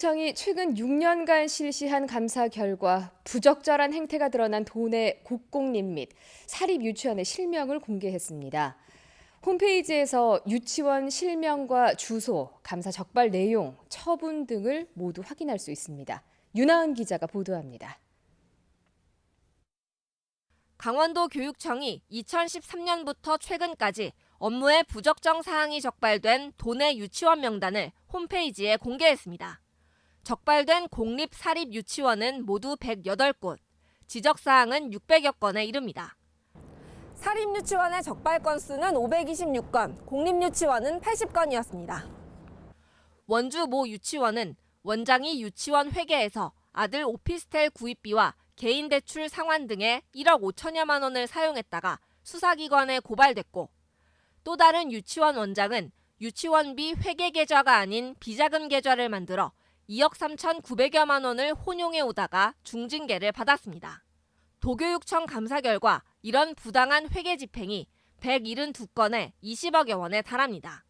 청이 최근 6년간 실시한 감사 결과 부적절한 행태가 드러난 도내 국공립 및 사립 유치원의 실명을 공개했습니다. 홈페이지에서 유치원 실명과 주소, 감사 적발 내용, 처분 등을 모두 확인할 수 있습니다. 윤하은 기자가 보도합니다. 강원도 교육청이 2013년부터 최근까지 업무에 부적정 사항이 적발된 도내 유치원 명단을 홈페이지에 공개했습니다. 적발된 공립 사립 유치원은 모두 108곳, 지적 사항은 600여 건에 이릅니다. 사립 유치원의 적발 건수는 526건, 공립 유치원은 80건이었습니다. 원주 모 유치원은 원장이 유치원 회계에서 아들 오피스텔 구입비와 개인 대출 상환 등에 1억 5천여만 원을 사용했다가 수사기관에 고발됐고 또 다른 유치원 원장은 유치원비 회계 계좌가 아닌 비자금 계좌를 만들어 2억 3천9백여만 원을 혼용해 오다가 중징계를 받았습니다. 도교육청 감사 결과 이런 부당한 회계 집행이 172건에 20억여 원에 달합니다.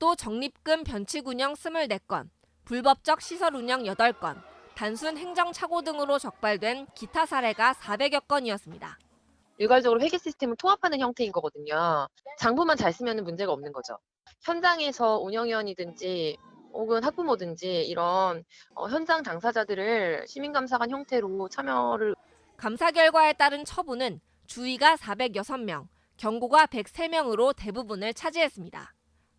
또 적립금 변칙 운영 24건, 불법적 시설 운영 8건, 단순 행정착오 등으로 적발된 기타 사례가 400여 건이었습니다. 일괄적으로 회계 시스템을 통합하는 형태인 거거든요. 장부만 잘 쓰면 문제가 없는 거죠. 현장에서 운영위원이든지 혹은 학부모든지 이런 어, 현장 당사자들을 시민감사관 형태로 참여를 감사 결과에 따른 처분은 주의가 406명, 경고가 103명으로 대부분을 차지했습니다.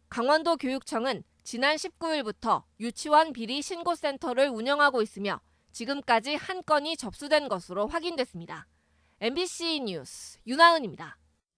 강원도 교육청은 지난 19일부터 유치원 비리 신고센터를 운영하고 있으며 지금까지 한 건이 접수된 것으로 확인됐습니다. MBC 뉴스 윤하은입니다.